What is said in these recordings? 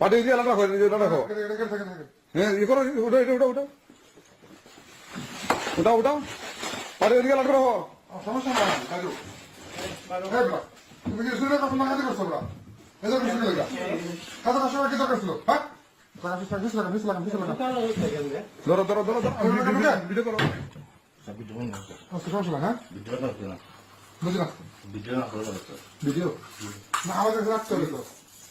পাঠিয়ে দিয়ে আলাদা রাখো রাখো হ্যাঁ ইয়ে করো ওটা এটা ওটা ওটা ওটা ওটা পাঠিয়ে দিয়ে আলাদা রাখো সমস্যা নাই, কাজু। তুমি কি শুনে কখন লাগাতে করছ? এই যে কিছু লাগা। কাজু কাজু কি দরকার ছিল, হ্যাঁ? ধরো ধরো ধরো। ভিডিও করো আচ্ছা, সমস্যা নাই, হ্যাঁ? বুঝি না। ভিডিও? না, আমাদের রাখতে হবে তো।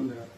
কোন জায়গায়